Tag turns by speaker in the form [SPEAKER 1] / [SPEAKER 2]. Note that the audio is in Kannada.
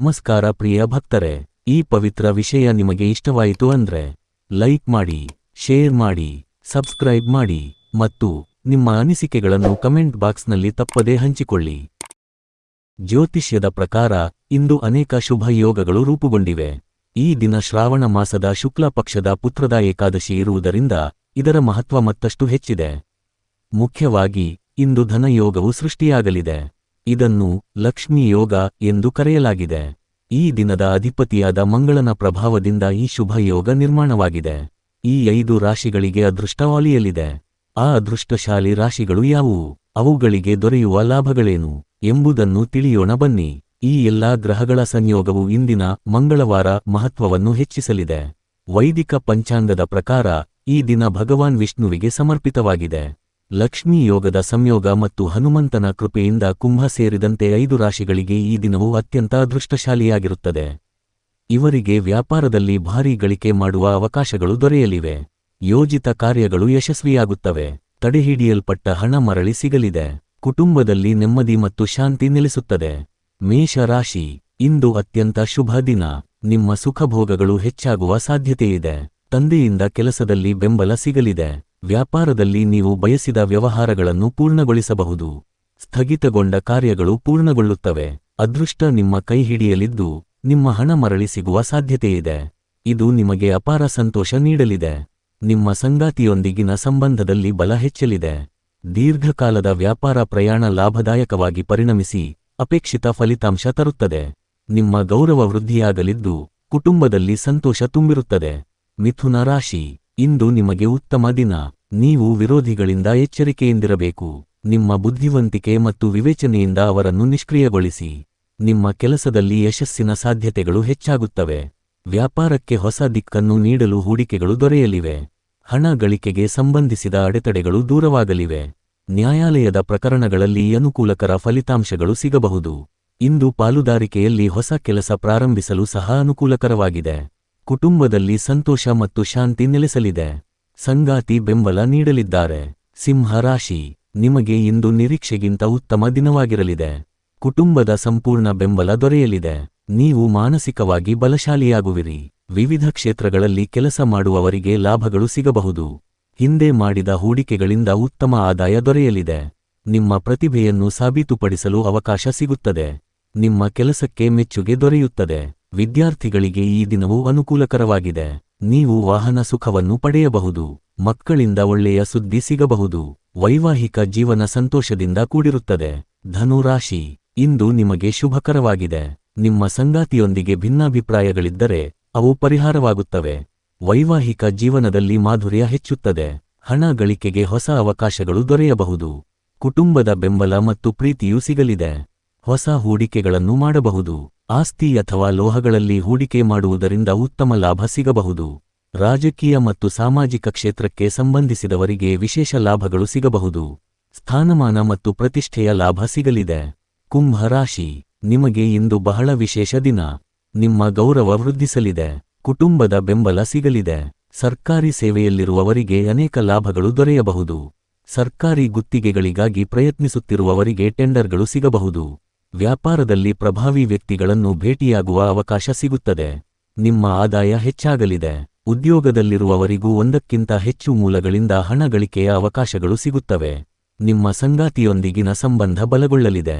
[SPEAKER 1] ನಮಸ್ಕಾರ ಪ್ರಿಯ ಭಕ್ತರೆ, ಈ ಪವಿತ್ರ ವಿಷಯ ನಿಮಗೆ ಇಷ್ಟವಾಯಿತು ಅಂದ್ರೆ ಲೈಕ್ ಮಾಡಿ ಶೇರ್ ಮಾಡಿ ಸಬ್ಸ್ಕ್ರೈಬ್ ಮಾಡಿ ಮತ್ತು ನಿಮ್ಮ ಅನಿಸಿಕೆಗಳನ್ನು ಕಮೆಂಟ್ ಬಾಕ್ಸ್ನಲ್ಲಿ ತಪ್ಪದೇ ಹಂಚಿಕೊಳ್ಳಿ. ಜ್ಯೋತಿಷ್ಯದ ಪ್ರಕಾರ, ಇಂದು ಅನೇಕ ಶುಭ ಯೋಗಗಳು ರೂಪುಗೊಂಡಿವೆ. ಈ ದಿನ ಶ್ರಾವಣ ಮಾಸದ ಶುಕ್ಲ ಪಕ್ಷದ ಪುತ್ರದ ಏಕಾದಶಿ ಇರುವುದರಿಂದ ಇದರ ಮಹತ್ವ ಮತ್ತಷ್ಟು ಹೆಚ್ಚಿದೆ. ಮುಖ್ಯವಾಗಿ, ಇಂದು ಧನಯೋಗವು ಸೃಷ್ಟಿಯಾಗಲಿದೆ. ಇದನ್ನು ಲಕ್ಷ್ಮೀ ಯೋಗ ಎಂದು ಕರೆಯಲಾಗಿದೆ. ಈ ದಿನದ ಅಧಿಪತಿಯಾದ ಮಂಗಳನ ಪ್ರಭಾವದಿಂದ ಈ ಶುಭ ಯೋಗ ನಿರ್ಮಾಣವಾಗಿದೆ. ಈ ಐದು ರಾಶಿಗಳಿಗೆ ಅದೃಷ್ಟವಾಲಿಯಲ್ಲಿದೆ. ಆ ಅದೃಷ್ಟಶಾಲಿ ರಾಶಿಗಳು ಯಾವುವು? ಅವುಗಳಿಗೆ ದೊರೆಯುವ ಲಾಭಗಳೇನು? ಎಂಬುದನ್ನು ತಿಳಿಯೋಣ ಬನ್ನಿ. ಈ ಎಲ್ಲಾ ಗ್ರಹಗಳ ಸಂಯೋಗವು ಇಂದಿನ ಮಂಗಳವಾರ ಮಹತ್ವವನ್ನು ಹೆಚ್ಚಿಸಲಿದೆ. ವೈದಿಕ ಪಂಚಾಂಗದ ಪ್ರಕಾರ ಈ ದಿನ ಭಗವಾನ್ ವಿಷ್ಣುವಿಗೆ ಸಮರ್ಪಿತವಾಗಿದೆ. ಲಕ್ಷ್ಮೀ ಯೋಗದ ಸಂಯೋಗ ಮತ್ತು ಹನುಮಂತನ ಕೃಪೆಯಿಂದ ಕುಂಭ ಸೇರಿದಂತೆ ಐದು ರಾಶಿಗಳಿಗೆ ಈ ದಿನವು ಅತ್ಯಂತ ಅದೃಷ್ಟಶಾಲಿಯಾಗಿರುತ್ತದೆ. ಇವರಿಗೆ ವ್ಯಾಪಾರದಲ್ಲಿ ಭಾರೀ ಗಳಿಕೆ ಮಾಡುವ ಅವಕಾಶಗಳು ದೊರೆಯಲಿವೆ. ಯೋಜಿತ ಕಾರ್ಯಗಳು ಯಶಸ್ವಿಯಾಗುತ್ತವೆ. ತಡೆಹಿಡಿಯಲ್ಪಟ್ಟ ಹಣ ಮರಳಿ ಸಿಗಲಿದೆ. ಕುಟುಂಬದಲ್ಲಿ ನೆಮ್ಮದಿ ಮತ್ತು ಶಾಂತಿ ನೆಲೆಸುತ್ತದೆ. ಮೇಷ ರಾಶಿ, ಇಂದು ಅತ್ಯಂತ ಶುಭ ದಿನ. ನಿಮ್ಮ ಸುಖಭೋಗಗಳು ಹೆಚ್ಚಾಗುವ ಸಾಧ್ಯತೆಯಿದೆ. ತಂದೆಯಿಂದ ಕೆಲಸದಲ್ಲಿ ಬೆಂಬಲ ಸಿಗಲಿದೆ. ವ್ಯಾಪಾರದಲ್ಲಿ ನೀವು ಬಯಸಿದ ವ್ಯವಹಾರಗಳನ್ನು ಪೂರ್ಣಗೊಳಿಸಬಹುದು. ಸ್ಥಗಿತಗೊಂಡ ಕಾರ್ಯಗಳು ಪೂರ್ಣಗೊಳ್ಳುತ್ತವೆ. ಅದೃಷ್ಟ ನಿಮ್ಮ ಕೈ ಹಿಡಿಯಲಿದ್ದು, ನಿಮ್ಮ ಹಣ ಮರಳಿ ಸಿಗುವ ಸಾಧ್ಯತೆಯಿದೆ. ಇದು ನಿಮಗೆ ಅಪಾರ ಸಂತೋಷ ನೀಡಲಿದೆ. ನಿಮ್ಮ ಸಂಗಾತಿಯೊಂದಿಗಿನ ಸಂಬಂಧದಲ್ಲಿ ಬಲ ಹೆಚ್ಚಲಿದೆ. ದೀರ್ಘಕಾಲದ ವ್ಯಾಪಾರ ಪ್ರಯಾಣ ಲಾಭದಾಯಕವಾಗಿ ಪರಿಣಮಿಸಿ, ಅಪೇಕ್ಷಿತ ಫಲಿತಾಂಶ ತರುತ್ತದೆ. ನಿಮ್ಮ ಗೌರವ ವೃದ್ಧಿಯಾಗಲಿದ್ದು, ಕುಟುಂಬದಲ್ಲಿ ಸಂತೋಷ ತುಂಬಿರುತ್ತದೆ. ಮಿಥುನ ರಾಶಿ, ಇಂದು ನಿಮಗೆ ಉತ್ತಮ ದಿನ. ನೀವು ವಿರೋಧಿಗಳಿಂದ ಎಚ್ಚರಿಕೆಯಿಂದಿರಬೇಕು. ನಿಮ್ಮ ಬುದ್ಧಿವಂತಿಕೆ ಮತ್ತು ವಿವೇಚನೆಯಿಂದ ಅವರನ್ನು ನಿಷ್ಕ್ರಿಯಗೊಳಿಸಿ. ನಿಮ್ಮ ಕೆಲಸದಲ್ಲಿ ಯಶಸ್ಸಿನ ಸಾಧ್ಯತೆಗಳು ಹೆಚ್ಚಾಗುತ್ತವೆ. ವ್ಯಾಪಾರಕ್ಕೆ ಹೊಸ ದಿಕ್ಕನ್ನು ನೀಡಲು ಹೂಡಿಕೆಗಳು ದೊರೆಯಲಿವೆ. ಹಣ ಗಳಿಕೆಗೆ ಸಂಬಂಧಿಸಿದ ಅಡೆತಡೆಗಳು ದೂರವಾಗಲಿವೆ. ನ್ಯಾಯಾಲಯದ ಪ್ರಕರಣಗಳಲ್ಲಿ ಅನುಕೂಲಕರ ಫಲಿತಾಂಶಗಳು ಸಿಗಬಹುದು. ಇಂದು ಪಾಲುದಾರಿಕೆಯಲ್ಲಿ ಹೊಸ ಕೆಲಸ ಪ್ರಾರಂಭಿಸಲು ಸಹ ಅನುಕೂಲಕರವಾಗಿದೆ. ಕುಟುಂಬದಲ್ಲಿ ಸಂತೋಷ ಮತ್ತು ಶಾಂತಿ ನೆಲೆಸಲಿದೆ. ಸಂಗಾತಿ ಬೆಂಬಲ ನೀಡಲಿದ್ದಾರೆ. ಸಿಂಹ ರಾಶಿ, ನಿಮಗೆ ಇಂದು ನಿರೀಕ್ಷೆಗಿಂತ ಉತ್ತಮ ದಿನವಾಗಿರಲಿದೆ. ಕುಟುಂಬದ ಸಂಪೂರ್ಣ ಬೆಂಬಲ ದೊರೆಯಲಿದೆ. ನೀವು ಮಾನಸಿಕವಾಗಿ ಬಲಶಾಲಿಯಾಗುವಿರಿ. ವಿವಿಧ ಕ್ಷೇತ್ರಗಳಲ್ಲಿ ಕೆಲಸ ಮಾಡುವವರಿಗೆ ಲಾಭಗಳು ಸಿಗಬಹುದು. ಹಿಂದೆ ಮಾಡಿದ ಹೂಡಿಕೆಗಳಿಂದ ಉತ್ತಮ ಆದಾಯ ದೊರೆಯಲಿದೆ. ನಿಮ್ಮ ಪ್ರತಿಭೆಯನ್ನು ಸಾಬೀತುಪಡಿಸಲು ಅವಕಾಶ ಸಿಗುತ್ತದೆ. ನಿಮ್ಮ ಕೆಲಸಕ್ಕೆ ಮೆಚ್ಚುಗೆ ದೊರೆಯುತ್ತದೆ. ವಿದ್ಯಾರ್ಥಿಗಳಿಗೆ ಈ ದಿನವು ಅನುಕೂಲಕರವಾಗಿದೆ. ನೀವು ವಾಹನ ಸುಖವನ್ನು ಪಡೆಯಬಹುದು, ಮಕ್ಕಳಿಂದ ಒಳ್ಳೆಯ ಸುದ್ದಿ ಸಿಗಬಹುದು, ವೈವಾಹಿಕ ಜೀವನ ಸಂತೋಷದಿಂದ ಕೂಡಿರುತ್ತದೆ. ಧನುರಾಶಿ, ಇಂದು ನಿಮಗೆ ಶುಭಕರವಾಗಿದೆ. ನಿಮ್ಮ ಸಂಗಾತಿಯೊಂದಿಗೆ ಭಿನ್ನಾಭಿಪ್ರಾಯಗಳಿದ್ದರೆ, ಅವು ಪರಿಹಾರವಾಗುತ್ತವೆ. ವೈವಾಹಿಕ ಜೀವನದಲ್ಲಿ ಮಾಧುರ್ಯ ಹೆಚ್ಚುತ್ತದೆ. ಹಣ ಗಳಿಕೆಗೆ ಹೊಸ ಅವಕಾಶಗಳು ದೊರೆಯಬಹುದು. ಕುಟುಂಬದ ಬೆಂಬಲ ಮತ್ತು ಪ್ರೀತಿಯೂ ಸಿಗಲಿದೆ. ಹೊಸ ಹೂಡಿಕೆಗಳನ್ನು ಮಾಡಬಹುದು. ಆಸ್ತಿ ಅಥವಾ ಲೋಹಗಳಲ್ಲಿ ಹೂಡಿಕೆ ಮಾಡುವುದರಿಂದ ಉತ್ತಮ ಲಾಭ ಸಿಗಬಹುದು. ರಾಜಕೀಯ ಮತ್ತು ಸಾಮಾಜಿಕ ಕ್ಷೇತ್ರಕ್ಕೆ ಸಂಬಂಧಿಸಿದವರಿಗೆ ವಿಶೇಷ ಲಾಭಗಳು ಸಿಗಬಹುದು. ಸ್ಥಾನಮಾನ ಮತ್ತು ಪ್ರತಿಷ್ಠೆಯ ಲಾಭ ಸಿಗಲಿದೆ. ಕುಂಭ ರಾಶಿ, ನಿಮಗೆ ಇಂದು ಬಹಳ ವಿಶೇಷ ದಿನ. ನಿಮ್ಮ ಗೌರವ ವೃದ್ಧಿಸಲಿದೆ. ಕುಟುಂಬದ ಬೆಂಬಲ ಸಿಗಲಿದೆ. ಸರ್ಕಾರಿ ಸೇವೆಯಲ್ಲಿರುವವರಿಗೆ ಅನೇಕ ಲಾಭಗಳು ದೊರೆಯಬಹುದು. ಸರ್ಕಾರಿ ಗುತ್ತಿಗೆಗಳಿಗಾಗಿ ಪ್ರಯತ್ನಿಸುತ್ತಿರುವವರಿಗೆ ಟೆಂಡರ್ಗಳು ಸಿಗಬಹುದು. ವ್ಯಾಪಾರದಲ್ಲಿ ಪ್ರಭಾವಿ ವ್ಯಕ್ತಿಗಳನ್ನು ಭೇಟಿಯಾಗುವ ಅವಕಾಶ ಸಿಗುತ್ತದೆ. ನಿಮ್ಮ ಆದಾಯ ಹೆಚ್ಚಾಗಲಿದೆ. ಉದ್ಯೋಗದಲ್ಲಿರುವವರಿಗೂ ಒಂದಕ್ಕಿಂತ ಹೆಚ್ಚು ಮೂಲಗಳಿಂದ ಹಣ ಗಳಿಕೆಯ ಅವಕಾಶಗಳು ಸಿಗುತ್ತವೆ. ನಿಮ್ಮ ಸಂಗಾತಿಯೊಂದಿಗಿನ ಸಂಬಂಧ ಬಲಗೊಳ್ಳಲಿದೆ.